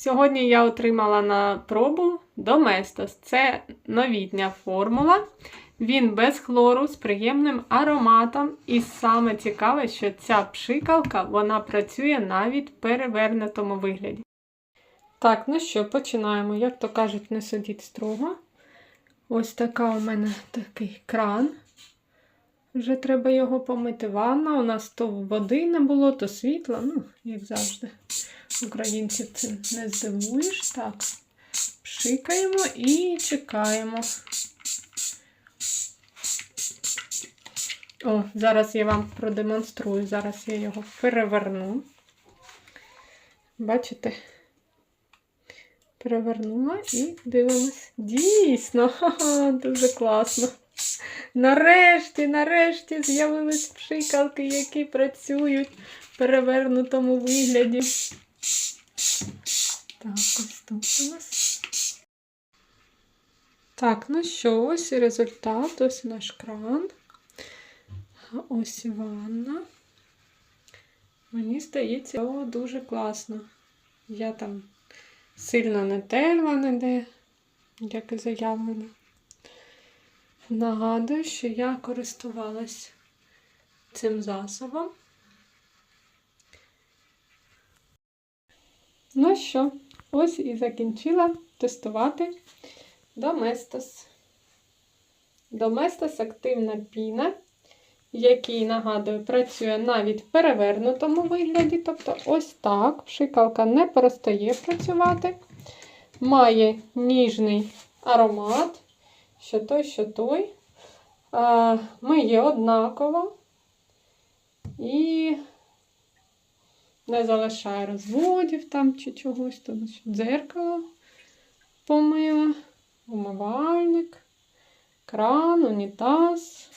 Сьогодні я отримала на пробу Domestos. Це новітня формула. Він без хлору з приємним ароматом. І саме цікаве, що ця пшикалка вона працює навіть в перевернутому вигляді. Так, ну що, починаємо. Як то кажуть, не судіть строго. Ось така у мене такий кран. Вже треба його помити. Ванна. У нас то води не було, то світла. Ну, як завжди. Українців цим не здивуєш. Так, пшикаємо і чекаємо. О, зараз я вам продемонструю. Зараз я його переверну. Бачите? Перевернула і дивимось. Дійсно, дуже класно. Нарешті, нарешті з'явились пшикалки, які працюють в перевернутому вигляді. Так, ось тут у нас. Так, ну що, ось і результат, ось наш кран. Ось ванна. Мені здається, о, дуже класно. Я там сильно не терла ніде, як і заявлено. Нагадую, що я користувалась цим засобом. Ну що, ось і закінчила тестувати Domestos. Domestos активна піна, який, нагадую, працює навіть в перевернутому вигляді. Тобто, ось так. Пшикалка не перестає працювати. Має ніжний аромат, що той, що той. А, Миє однаково і не залишає розводів там чи чогось. Тут дзеркало помила, умивальник, кран, унітаз.